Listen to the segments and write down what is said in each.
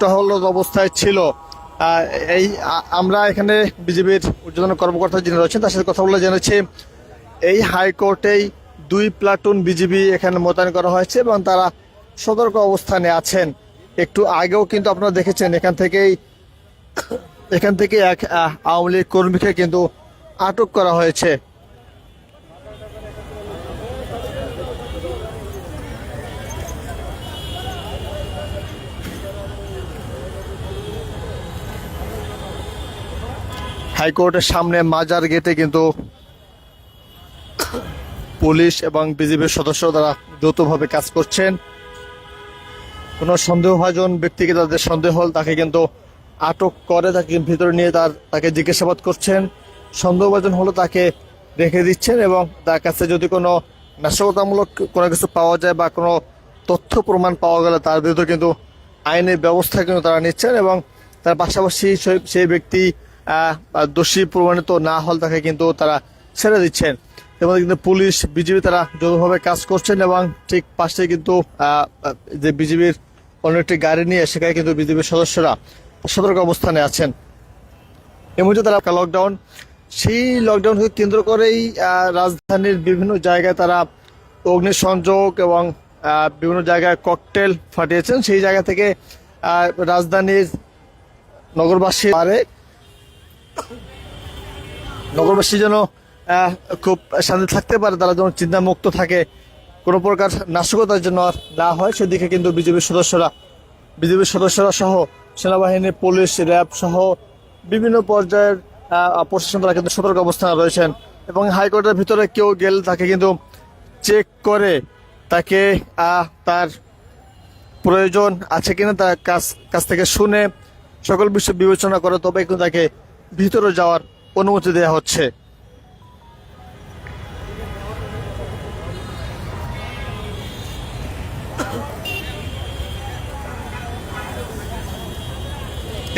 টহল অবস্থায় ছিল। এই আমরা এখানে বিজেপির ঊর্ধ্বতন কর্মকর্তা যিনি রয়েছেন, তার সাথে কথা বলে জেনেছি এই হাইকোর্টেই দুই প্লাটুন বিজিবি এখানে মোতায়েন করা হয়েছে এবং তারা সতর্ক অবস্থানে আছেন। একটু আগেও কিন্তু আপনারা দেখেছেন, এখান থেকেই, এখান থেকে এক আওয়ামী লীগ কর্মীকে কিন্তু আটক করা হয়েছে। হাইকোর্টের সামনে মাজার গেটে কিন্তু পুলিশ এবং বিজেপির সদস্য তারা যৌথভাবে কাজ করছেন। কোনো সন্দেহভাজন ব্যক্তিকে তাদের সন্দেহ হল, তাকে কিন্তু আটক করে, তাকে ভিতরে নিয়ে তার, তাকে জিজ্ঞাসাবাদ করছেন। সন্দেহভাজন হলো তাকে রেখে দিচ্ছেন এবং তার কাছে যদি কোনো নাশকতামূলক কোনো কিছু পাওয়া যায় বা কোনো তথ্য প্রমাণ পাওয়া গেলে তার বিরুদ্ধে কিন্তু আইনের ব্যবস্থা কিন্তু তারা নিচ্ছেন এবং তার পাশাপাশি সেই- ব্যক্তি দোষী প্রমাণিত না হল তাকে কিন্তু তারা ছেড়ে দিচ্ছেন। এবং কিন্তু পুলিশ বিজেপি তারা যৌথভাবে কাজ করছেন এবং ঠিক পাশে কিন্তু যে বিজেপির অন্য একটি গাড়ি নিয়ে সেখানে কিন্তু বিজেপির সদস্যরা সতর্ক অবস্থানে আছেন। এই মুহূর্তে তারা লকডাউন সেই লকডাউনকে কেন্দ্র করেই রাজধানীর বিভিন্ন জায়গায় তারা অগ্নিসংযোগ এবং বিভিন্ন জায়গায় ককটেল ফাটিয়েছেন। সেই জায়গা থেকে রাজধানীর নগরবাসী পারে নগরবাসী যেন খুব শান্তি থাকতে পারে, তারা যেন চিন্তা মুক্ত থাকে। কোনো প্রকার নাশকতার জন্য আর না হয়, সেদিকে কিন্তু বিজেপির সদস্যরা বিজেপির সদস্যরা সহ সেনাবাহিনী, পুলিশ, র্যাব সহ বিভিন্ন পর্যায়ের প্রশাসন তারা কিন্তু সতর্ক অবস্থানে রয়েছেন। এবং হাইকোর্টের ভিতরে কেউ গেলে তাকে কিন্তু চেক করে তাকে তার প্রয়োজন আছে কিনা তার কাছ কাছ থেকে শুনে সকল বিষয় বিবেচনা করে তবে কিন্তু তাকে ভিতরে যাওয়ার অনুমতি দেওয়া হচ্ছে।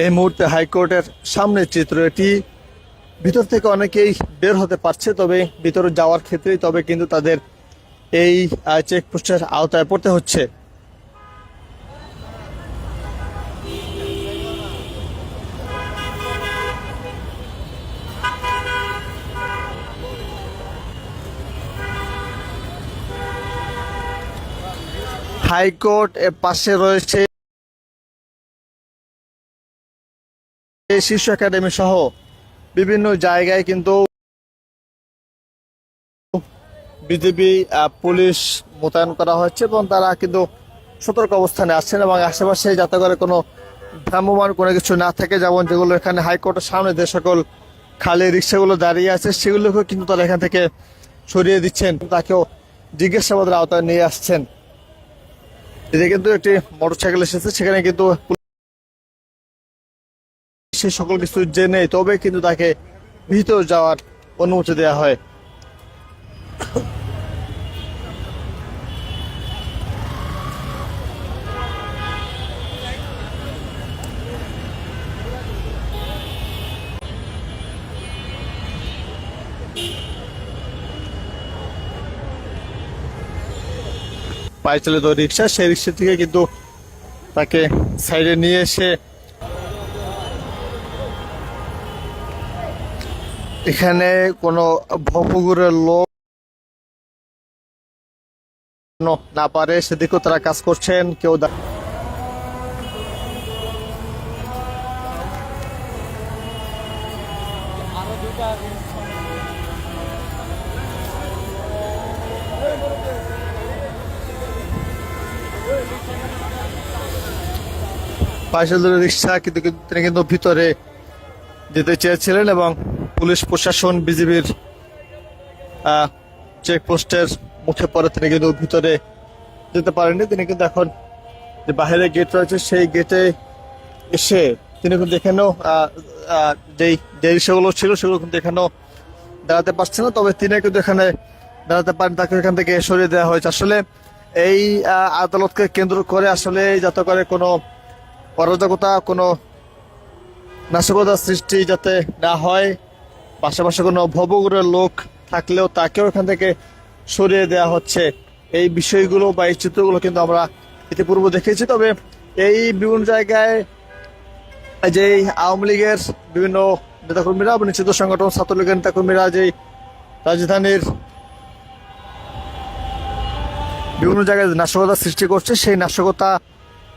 এই মুহূর্তে হাইকোর্টের সামনের চিত্র এটি ভিতর থেকে অনেকেই বের হতে পারছে, তবে ভিতরে যাওয়ার ক্ষেত্রেই, তবে কিন্তু তাদের এই চেকপোস্টের আওতায় পড়তে হচ্ছে। হাইকোর্ট এর পাশে রয়েছে শীর্ষ একাডেমি সহ বিভিন্ন জায়গায় কিন্তু বিজেপি পুলিশ মোতায়েন করা হয়েছে এবং তারা কিন্তু সতর্ক অবস্থানে আছেন এবং আশেপাশে যাতে করে কোনো ভ্রাম্যমান কোনো কিছু না থাকে, যেমন যেগুলো এখানে হাইকোর্টের সামনে যে সকল খালি রিক্সাগুলো দাঁড়িয়ে আছে, সেগুলোকেও কিন্তু তারা এখান থেকে সরিয়ে দিচ্ছেন। তাকেও জিজ্ঞাসাবাদের আওতায় নিয়ে আসছেন। এদিকে কিন্তু একটি মোটরসাইকেল এসেছে, সেখানে কিন্তু সে সকল কিছু জেনে তবে কিন্তু তাকে ভিতর যাওয়ার অনুমতি দেওয়া হয়। পায়ে চালিত রিক্সা, সেই রিক্সা থেকে কিন্তু তাকে সাইডে নিয়ে এসে এখানে কোনো ভবগুরের লোক না পারে, সেদিকেও তারা কাজ করছেন, কেউ পাঁচশো রিক্সা কিন্তু তিনি কিন্তু ভিতরে যেতে চেয়েছিলেন এবং পুলিশ প্রশাসন বিজিবির চেকপোস্টের মুখে পরে তিনি কিন্তু ভিতরে যেতে পারেননি। তিনি কিন্তু এখন যে বাইরে গেট রয়েছে সেই গেটে এসে তিনি কিন্তু এখানেও যেই যে রিক্সাগুলো ছিল সেগুলো কিন্তু এখানেও দাঁড়াতে পারছে না। তবে তিনি কিন্তু এখানে দাঁড়াতে পারেন, তাকে এখান থেকে সরিয়ে দেওয়া হয়েছে। আসলে এই আদালতকে কেন্দ্র করে আসলে যাতে করে কোনো অরাজকতা কোনো নাশকতা সৃষ্টি যাতে না হয়, পাশাপাশি কোনো ভবগুরের লোক থাকলেও তাকেও এখান থেকে সরিয়ে দেওয়া হচ্ছে। এই বিষয়গুলো বা এই চিত্রগুলো কিন্তু আমরা ইতিপূর্বে দেখেছি। তবে এই বিভিন্ন জায়গায় যে আওয়ামী লীগের বিভিন্ন নেতাকর্মীরা এবং নিষিদ্ধ সংগঠন, ছাত্রলীগের নেতাকর্মীরা, যে রাজধানীর বিভিন্ন জায়গায় নাশকতা সৃষ্টি করছে, সেই নাশকতা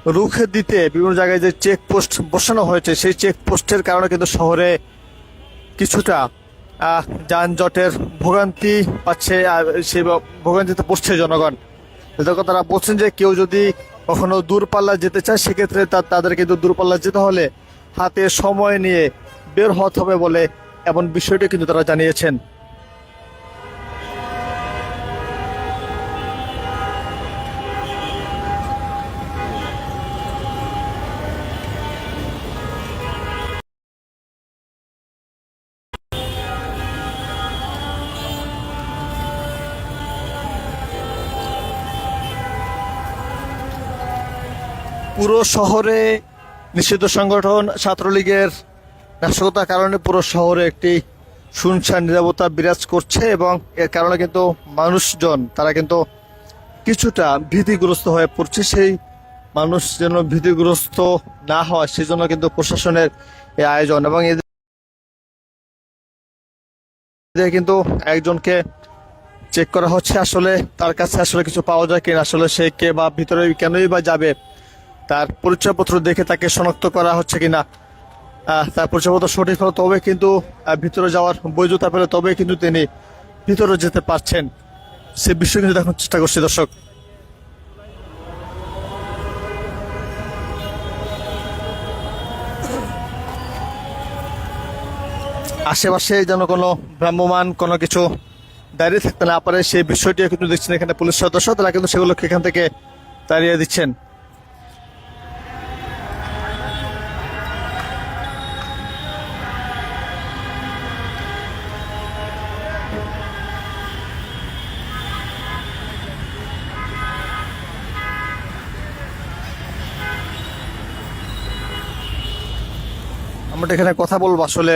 রুখে দিতে বিভিন্ন জায়গায় যে চেক পোস্ট বসানো হয়েছে, সেই চেক পোস্টের কারণে কিন্তু শহরে কিছুটা যানজটের ভোগান্তি পাচ্ছে, আর সেই ভোগান্তিতে পড়ছে জনগণ। তারা বলছেন যে কেউ যদি কখনো দূরপাল্লা যেতে চায়, সেক্ষেত্রে তাদের কিন্তু দূরপাল্লা যেতে হলে হাতে সময় নিয়ে বের হতে হবে বলে এমন বিষয়টি কিন্তু তারা জানিয়েছেন। পুরো শহরে নিষিদ্ধ সংগঠন ছাত্রলীগের নাশকতার কারণে পুরো শহরে একটি শুনশান নিরাপত্তা বিরাজ করছে এবং এর কারণে কিন্তু মানুষজন, তারা কিন্তু কিছুটা ভীতিগ্রস্ত হয়ে পড়ছে। সেই মানুষ যেন ভীতিগ্রস্ত না হয়, সেজন্য কিন্তু প্রশাসনের এই আয়োজন এবং এদের কিন্তু একজনকে চেক করা হচ্ছে। আসলে তার কাছে আসলে কিছু পাওয়া যায় কিনা, আসলে সে কে বা ভিতরে কেনই বা যাবে। তার পরিচয়পত্র দেখে তাকে শনাক্ত করা হচ্ছে কিনা? তার পরিচয়পত্র সঠিক হলো তবে কিন্তু ভিতরে যাওয়ার বৈধতা পেলে তবে কিন্তু তিনি ভিতরে যেতে পারছেন। সে বিষয়ে কিন্তু দেখার চেষ্টা করছি, দর্শক। আশেপাশে যেন কোনো ভ্রাম্যমান কোনো কিছু দাঁড়িয়ে থাকতে না পারে, সেই বিষয়টিও কিন্তু দেখছেন এখানে পুলিশ সদস্য, তারা কিন্তু সেগুলোকে এখান থেকে তাড়িয়ে দিচ্ছেন। আমরা এখানে কথা বলব আসলে।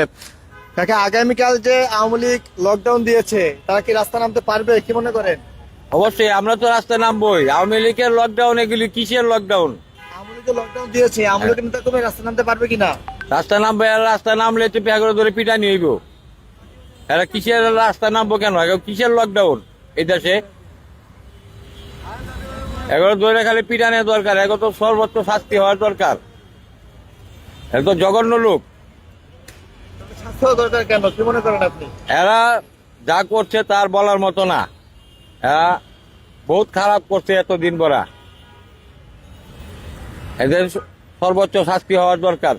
কাকে আগামীকাল যে আওয়ামী লীগ লকডাউন দিয়েছে তারা কি রাস্তা নামতে পারবে কি মনে করেন? অবশ্যই আমরা তো রাস্তায় নামবই। আওয়ামী লীগের লকডাউন এগুলি কিসের লকডাউন আওয়ামী লকডাউন দিয়েছে আওয়ামী লীগ নেতা কবে রাস্তা নামতে পারবে কিনা রাস্তা নামবে রাস্তা নামলে তো ধরে হইব। এরা কিসের রাস্তা নামবো কেন? কিসের লকডাউন এই দেশে? এগুলো ধরে খালি পিটানের দরকার এগুলো তো সর্বোচ্চ শাস্তি হওয়ার দরকার। এগুলো জঘন্য লোক। দরকার কেন? কি মনে করেন আপনি? এরা যা করছে তার বলার মতো না। এরা বহুত খারাপ করছে এতদিন বরা এদের সর্বোচ্চ শাস্তি হওয়ার দরকার।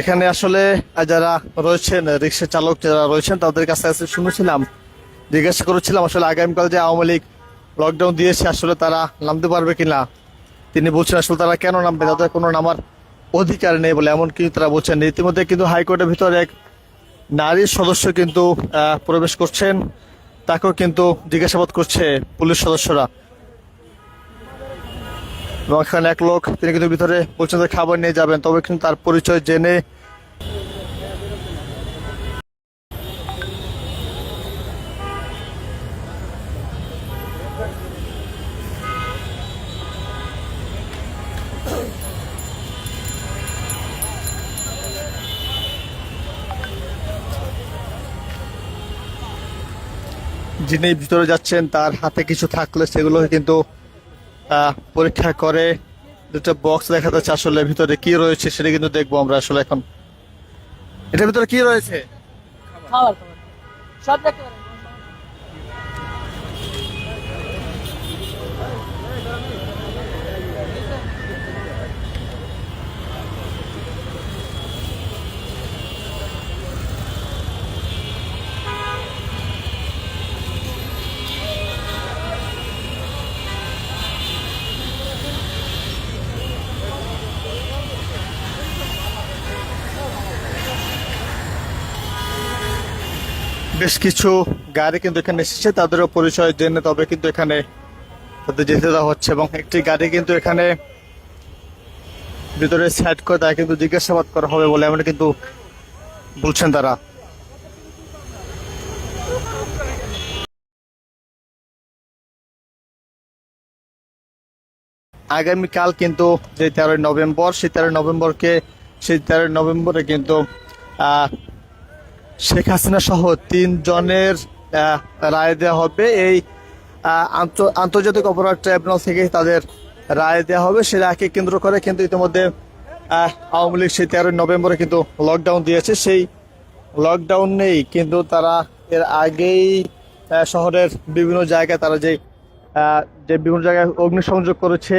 এখানে আসলে যারা রয়েছেন রিক্সা চালক যারা রয়েছেন তাদের কাছে কাছে শুনেছিলাম জিজ্ঞাসা করেছিলাম আসলে আগামীকাল যে আওয়ামী লীগ লকডাউন দিয়েছে আসলে তারা নামতে পারবে কিনা। তিনি বলছেন, আসলে তারা কেন নামবে? তাদের কোনো নামার অধিকার নেই বলে। এমন কিন্তু তারা বলছেন, ইতিমধ্যে কিন্তু হাইকোর্টের ভিতরে এক নারীর সদস্য কিন্তু প্রবেশ করছেন। তাকেও কিন্তু জিজ্ঞাসাবাদ করছে পুলিশ সদস্যরা। এবং এখানে এক লোক, তিনি কিন্তু ভিতরে বলছেন যে খাবার নিয়ে যাবেন, তবে কিন্তু তার পরিচয় জেনে যিনি ভিতরে যাচ্ছেন, তার হাতে কিছু থাকলে সেগুলো কিন্তু পরীক্ষা করে। দুটো বক্স দেখা যাচ্ছে আসলে ভিতরে কি রয়েছে সেটা কিন্তু দেখব আমরা আসলে এখন। এটার ভিতরে কি রয়েছে? খাবার সব দেখতে বেশ কিছু গাড়ি কিন্তু এখানে এসেছে, তাদেরও পরিচয় জেনে তবে কিন্তু এখানে তাদের যেতে দেওয়া হচ্ছে এবং একটি গাড়ি কিন্তু এখানে ভিতরে সাইড করে তাকে কিন্তু জিজ্ঞাসাবাদ করা হবে বলে এমন কিন্তু বলছেন তারা। আগামীকাল কিন্তু যে তেরোই নভেম্বর, সেই তেরোই নভেম্বরকে, সেই তেরোই নভেম্বরে কিন্তু শেখ হাসিনা সহ তিনজনের রায় দেওয়া হবে। এই আন্তর্জাতিক অপরাধ ট্রাইব্যুনাল থেকে তাদের রায় দেওয়া হবে। সেই রায়কে কেন্দ্র করে কিন্তু ইতিমধ্যে আওয়ামী লীগ সেই তেরোই নভেম্বরে কিন্তু লকডাউন দিয়েছে। সেই লকডাউন নেই কিন্তু তারা এর আগেই শহরের বিভিন্ন জায়গায় তারা যে যে বিভিন্ন জায়গায় অগ্নিসংযোগ করেছে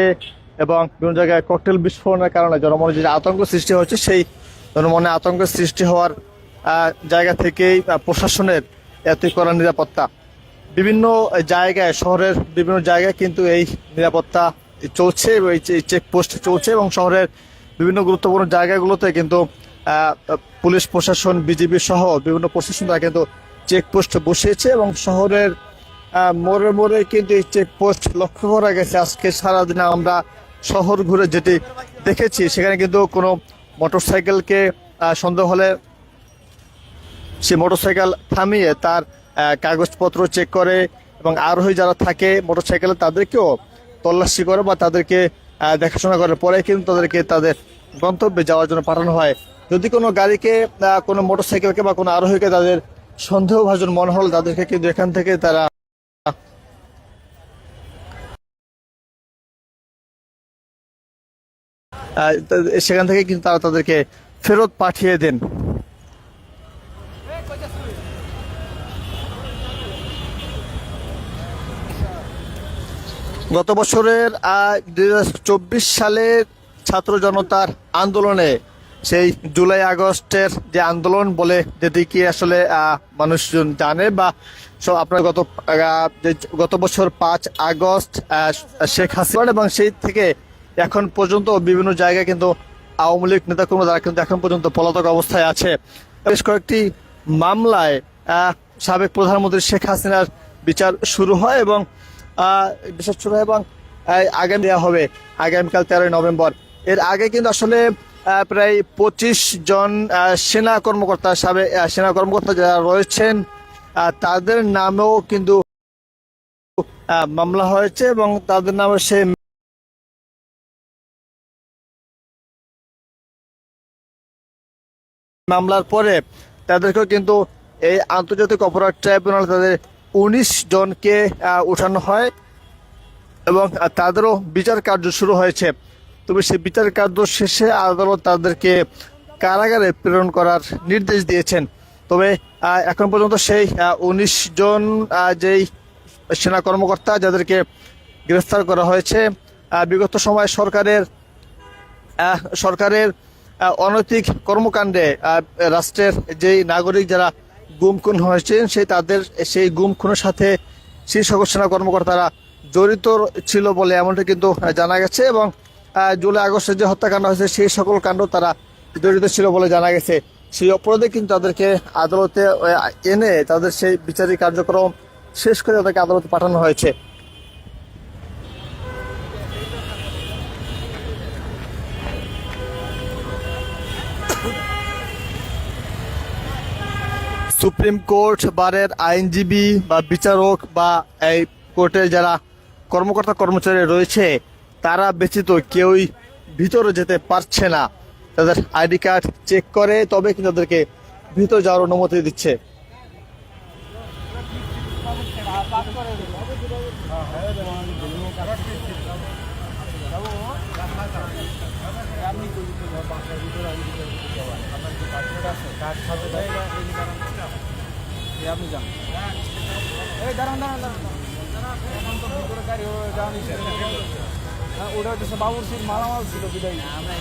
এবং বিভিন্ন জায়গায় ককটেল বিস্ফোরণের কারণে জনমনে যে আতঙ্ক সৃষ্টি হচ্ছে সেই জনমনে আতঙ্ক সৃষ্টি হওয়ার জায়গা থেকেই প্রশাসনের এতই করা নিরাপত্তা। বিভিন্ন জায়গায় শহরের বিভিন্ন জায়গায় কিন্তু এই নিরাপত্তা চলছে চেকপোস্ট চলছে এবং শহরের বিভিন্ন গুরুত্বপূর্ণ জায়গাগুলোতে কিন্তু পুলিশ প্রশাসন বিজিবি সহ বিভিন্ন প্রশাসন তারা কিন্তু চেকপোস্ট বসিয়েছে এবং শহরের মোড়ে মোড়ে কিন্তু এই চেকপোস্ট লক্ষ্য করা গেছে। আজকে সারাদিনে আমরা শহর ঘুরে যেটি দেখেছি সেখানে কিন্তু কোনো মোটরসাইকেলকে আহ, সন্দেহ হলে সে মোটরসাইকেল থামিয়ে তার কাগজপত্র চেক করে এবং আরোহী যারা থাকে মোটরসাইকেলে তাদেরকেও তল্লাশি করে বা তাদেরকে দেখাশোনা করে। পরে কিন্তু তাদেরকে তাদের গন্তব্যে যাওয়ার জন্য পাঠানো হয়। যদি কোনো গাড়িকে কোনো মোটরসাইকেলকে বা কোনো আরোহীকে তাদের সন্দেহভাজন মনে হল, তাদেরকে কিন্তু এখান থেকে তারা সেখান থেকে কিন্তু তারা তাদেরকে ফেরত পাঠিয়ে দেন। গত বছরের দুই সালের ছাত্র জনতার আন্দোলনে সেই জুলাই আগস্টের যে আন্দোলন বলে যেটিকে আসলে আহ, মানুষজন জানে বা আপনার গত গত বছর পাঁচ আগস্ট শেখ হাসিনা এবং সেই থেকে এখন পর্যন্ত বিভিন্ন জায়গায় কিন্তু আওয়ামী লীগ নেতাকর্মী তারা কিন্তু এখন পর্যন্ত পলাতক অবস্থায় আছে। বেশ কয়েকটি মামলায় সাবেক প্রধানমন্ত্রী শেখ হাসিনার বিচার শুরু হয় এবং বিচার শুরু এবং আগামী দেওয়া হবে। আগামীকাল তেরোই নভেম্বর। এর আগে কিন্তু আসলে প্রায় পঁচিশ জন সেনা কর্মকর্তা আহ, সেনা কর্মকর্তা যারা রয়েছেন তাদের নামেও কিন্তু মামলা হয়েছে এবং তাদের নামে সে মামলার পরে তাদেরকেও কিন্তু এই আন্তর্জাতিক অপরাধ ট্রাইব্যুনাল তাদের উনিশ জনকে উঠানো হয় এবং তাদেরও বিচার কার্য শুরু হয়েছে। তবে সেই বিচার কার্য শেষে আদালত তাদেরকে কারাগারে প্রেরণ করার নির্দেশ দিয়েছেন। তবে এখন পর্যন্ত সেই উনিশ জন যেই সেনা কর্মকর্তা যাদেরকে গ্রেফতার করা হয়েছে বিগত সময় সরকারের সরকারের অনৈতিক কর্মকাণ্ডে রাষ্ট্রের যেই নাগরিক যারা গুম খুন হয়েছেন, সেই তাদের, সেই গুম খুনের সাথে সকল সেনা কর্মকর্তারা জড়িত ছিল বলে এমনটা কিন্তু জানা গেছে এবং জুলাই আগস্টে যে হত্যাকাণ্ড হয়েছে, সেই সকল কাণ্ড তারা জড়িত ছিল বলে জানা গেছে। সেই অপরাধে কিন্তু তাদেরকে আদালতে এনে তাদের সেই বিচারিক কার্যক্রম শেষ করে তাদেরকে আদালতে পাঠানো হয়েছে। সুপ্রিম কোর্ট বারের আইনজীবী বা বিচারক বা এই কোর্টে যারা কর্মকর্তা কর্মচারী রয়েছে, তারা ব্যতীত কেউই ভিতরে যেতে পারছে না। তাদের আইডি কার্ড চেক করে, তবে কিন্তু তাদেরকে ভিতরে যাওয়ার অনুমতি দিচ্ছে? আপনি যান। এই দাঁড়ান দাঁড়ান দাঁড়ান। তো। হ্যাঁ, ওটা হচ্ছে বাবুর সিট মালামাল ছিল বিদায়। আমরা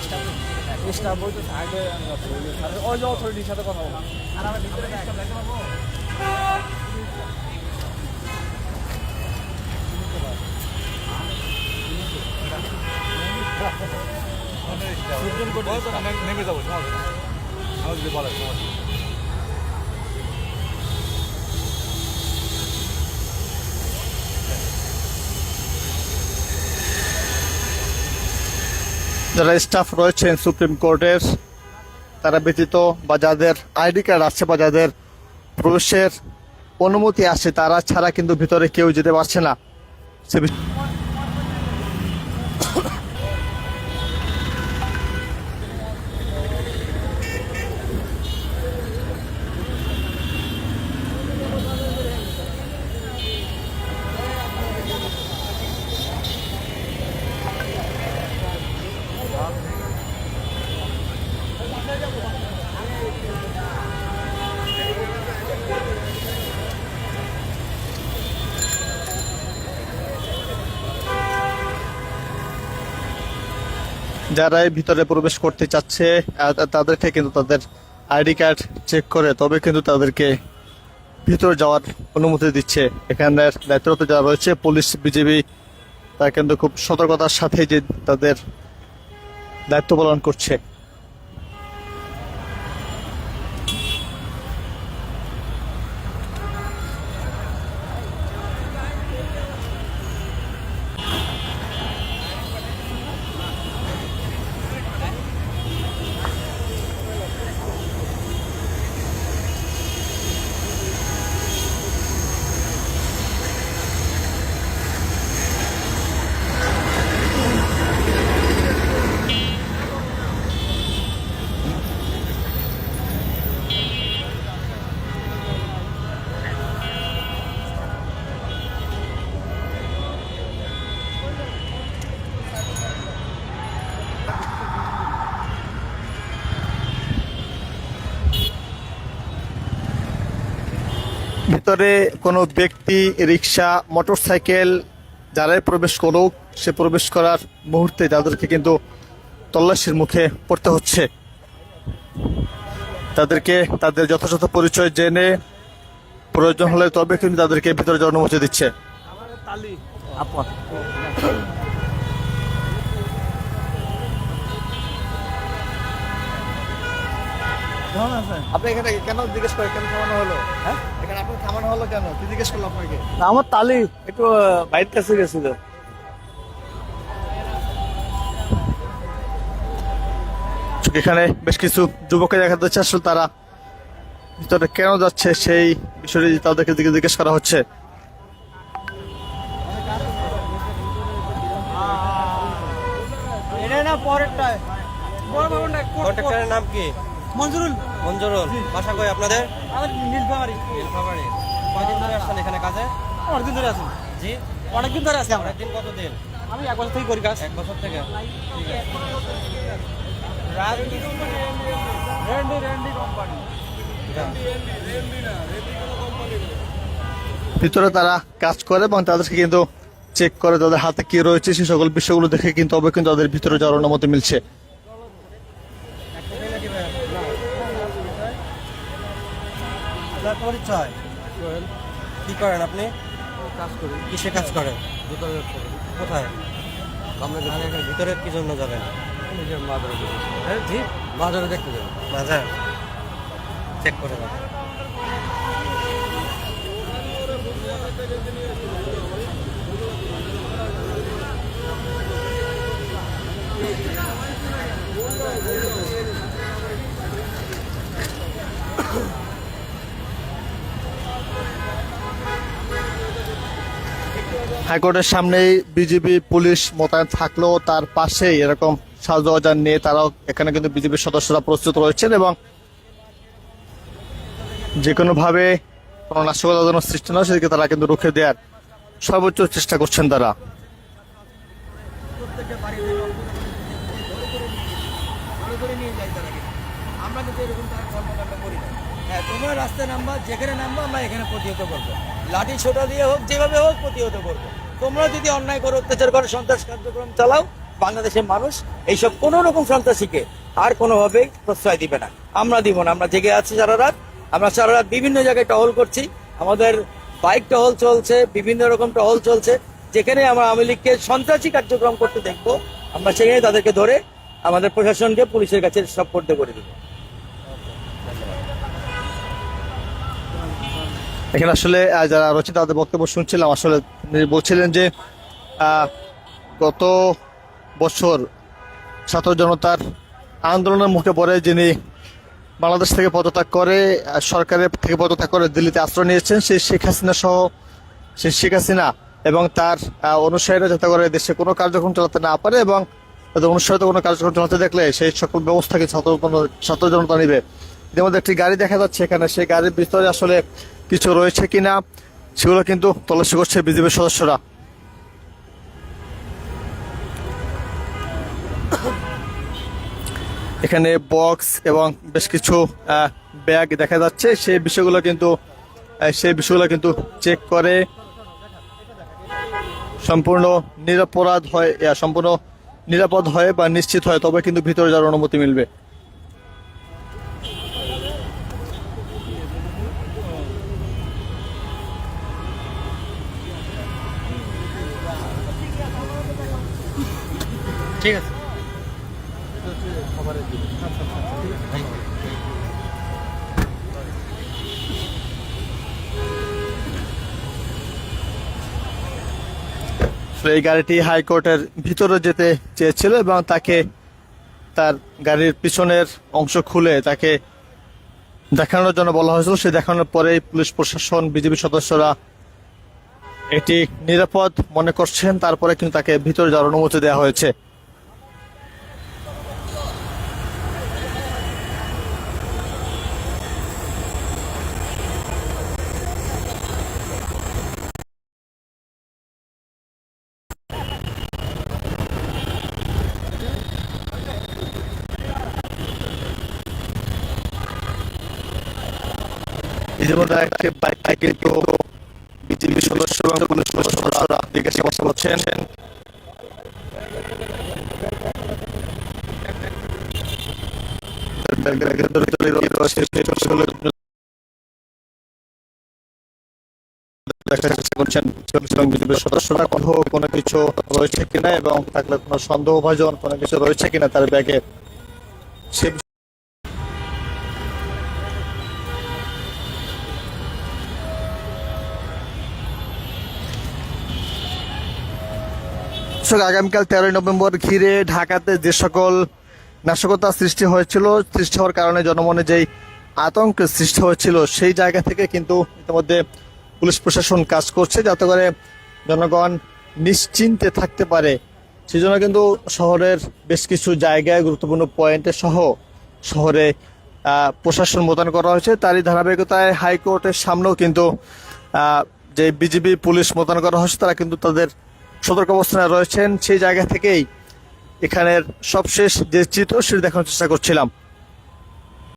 স্টাফ বলতে আগে আমি ওই যে অথরিটির সাথে কথা বলব আর আমরা ভিতরে নেমে যাব সমস্যা নেই। আমার যদি যারা স্টাফ রয়েছেন সুপ্রিম কোর্টের তারা ব্যতীত বা যাদের আইডি কার্ড আছে বা যাদের প্রবেশের অনুমতি আছে, তারা ছাড়া কিন্তু ভিতরে কেউ যেতে পারছে না। সে যারাই ভিতরে প্রবেশ করতে চাচ্ছে তাদেরকে কিন্তু তাদের আইডি কার্ড চেক করে, তবে কিন্তু তাদেরকে ভিতরে যাওয়ার অনুমতি দিচ্ছে। এখানের দায়িত্বরত যারা রয়েছে, পুলিশ বিজেপি তারা কিন্তু খুব সতর্কতার সাথে যে তাদের দায়িত্ব পালন করছে। ভিতরে কোনো ব্যক্তি, রিক্সা, মোটরসাইকেল যারাই প্রবেশ করুক, সে প্রবেশ করার মুহূর্তে তাদেরকে কিন্তু তল্লাশির মুখে পড়তে হচ্ছে। তাদেরকে তাদের যথাযথ পরিচয় জেনে প্রয়োজন হলে তবে কিন্তু তাদেরকে ভিতরে অনুমতি দিচ্ছে। আপনি এখানে কেন জিজ্ঞেস করে? কেন থামানো হলো? হ্যাঁ? এখানে আপনি থামানো হলো কেন? কি জিজ্ঞেস করল আপনাকে? আমার তালি একটু বাইরের কাছে গেছিল। এখানে বেশ কিছু যুবককে দেখা যাচ্ছে আসলে তারা ভিতরে কেন যাচ্ছে সেই বিষয়টি তাদেরকে দিকে জিজ্ঞেস করা হচ্ছে। নাম কি? মঞ্জুরুল। মঞ্জুরুল বাসা কই আপনাদের? আমাদের নীলফামারি। নীলফামারী। কয়দিন ধরে আসছেন এখানে কাজে? অনেকদিন ধরে আছি। জি? অনেকদিন ধরে আছি আমরা। অনেকদিন কতদিন? আমি এক বছর থেকে করি কাজ। এক বছর থেকে? রেন্ডি রেন্ডি কোম্পানি। ভিতরে তারা কাজ করে এবং তাদেরকে কিন্তু চেক করে তাদের হাতে কি রয়েছে সে সকল বিষয়গুলো দেখে কিন্তু তবে কিন্তু তাদের ভিতরে যাওয়ার অনুমতি মিলছে। আপনার পরিচয় কি করেন আপনি? কাজ করি। কিসে কাজ করেন? ব্যবসা করি। কোথায়? আমরা ভিতরে কি জন্য যাবেন? নিজের মাদারে হ্যাঁ জি? বাজারে দেখতে যাব। বাজার চেক করে যাবেন হাইকোর্টের সামনেই বিজেপি পুলিশ মোতায়েন থাকলেও তার পাশেই এরকম সাজোয়াজান নিয়ে তারাও এখানে কিন্তু বিজেপির সদস্যরা প্রস্তুত রয়েছেন এবং যে কোনো ভাবে কোনো নাশকতা যেন সৃষ্টি না সেদিকে তারা কিন্তু রুখে দেওয়ার সর্বোচ্চ চেষ্টা করছেন তারা। আমরা কিন্তু এরকম তারা কর্মকাণ্ড করি না। হ্যাঁ তোমরা রাস্তায় নামবা, যেখানে নামবা, আমরা এখানে প্রতিহত করব। লাঠি, ছোটা দিয়ে হোক, যেভাবে হোক প্রতিহত করব। তোমরা যদি অন্যায় করো, অত্যাচার করো, সন্ত্রাস কার্যক্রম চালাও, বাংলাদেশের মানুষ এইসব কোনো রকম সন্ত্রাসীকে আর কোনোভাবেই প্রশ্রয় দিবে না। আমরা দিব না। আমরা জেগে আছি সারা রাত। আমরা সারা রাত বিভিন্ন জায়গায় টহল করছি। আমাদের বাইক টহল চলছে, বিভিন্ন রকম টহল চলছে। যেখানে আমরা আওয়ামী লীগকে সন্ত্রাসী কার্যক্রম করতে দেখব, আমরা সেখানে তাদেরকে ধরে আমাদের প্রশাসনকে পুলিশের কাছে সপর্দ করে দিব। এখানে আসলে যারা রয়েছে তাদের বক্তব্য শুনছিলাম, আসলে বলছিলেন যে গত বছর ছাত্র জনতার আন্দোলনের মুখে পড়ে যিনি বাংলাদেশ থেকে পদত্যাগ করে সরকারের থেকে পদত্যাগ করে দিল্লিতে আশ্রয় নিয়েছেন, সেই শেখ হাসিনা সহ, সেই শেখ হাসিনা এবং তার অনুসারীরা যাতে করে দেশে কোনো কার্যক্রম চালাতে না পারে এবং তাদের অনুসারিত কোনো কার্যক্রম চালাতে দেখলে সেই সকল ব্যবস্থাকে ছাত্র ছাত্র জনতা নিবে? ইতিমধ্যে একটি গাড়ি দেখা যাচ্ছে এখানে। সেই গাড়ির ভিতরে আসলে কিছু রয়েছে কিনা, সেগুলো কিন্তু তল্লাশি করছে বিজেপির সদস্যরা। এখানে বক্স এবং বেশ কিছু ব্যাগ দেখা যাচ্ছে। সেই বিষয়গুলো কিন্তু সেই বিষয়গুলো কিন্তু চেক করে। সম্পূর্ণ নিরাপরাধ হয় সম্পূর্ণ নিরাপদ হয় বা নিশ্চিত হয়, তবে কিন্তু ভিতরে যাওয়ার অনুমতি মিলবে। ঠিক আছে। এই গাড়িটি হাইকোর্টের ভিতরে যেতে চেয়েছিল এবং তাকে তার গাড়ির পিছনের অংশ খুলে তাকে দেখানোর জন্য বলা হয়েছিল। সে দেখানোর পরেই পুলিশ প্রশাসন বিজেপি সদস্যরা এটি নিরাপদ মনে করছেন। তারপরে কিন্তু তাকে ভিতরে যাওয়ার অনুমতি দেওয়া হয়েছে। ইতিমধ্যে একটি বাইকে কিন্তু বিজেপি সদস্য এবং পুলিশ সদস্যরা করছেন এবং বিজেপির সদস্যরা কোনো কোনো কিছু রয়েছে কিনা এবং থাকলে কোনো কোনো কিছু রয়েছে কিনা তার ব্যাগে। সে দর্শক, আগামীকাল তেরোই নভেম্বর ঘিরে ঢাকাতে যে সকল নাশকতা সৃষ্টি হয়েছিল, সৃষ্টি হওয়ার কারণে জনমনে যেই আতঙ্ক সৃষ্টি হয়েছিল, সেই জায়গা থেকে কিন্তু ইতিমধ্যে পুলিশ প্রশাসন কাজ করছে যাতে করে জনগণ নিশ্চিন্তে থাকতে পারে। সেজন্য কিন্তু শহরের বেশ কিছু জায়গায় গুরুত্বপূর্ণ পয়েন্টে সহ শহরে প্রশাসন মোতায়েন করা হয়েছে। তারই ধারাবাহিকতায় হাইকোর্টের সামনেও কিন্তু যে বিজিবি পুলিশ মোতায়েন করা হয়েছে, তারা কিন্তু তাদের সতর্ক অবস্থানে রয়েছেন সেই জায়গা থেকেই এখানের সবশেষ যে চিত্র সেটি দেখানোর চেষ্টা করছিলাম।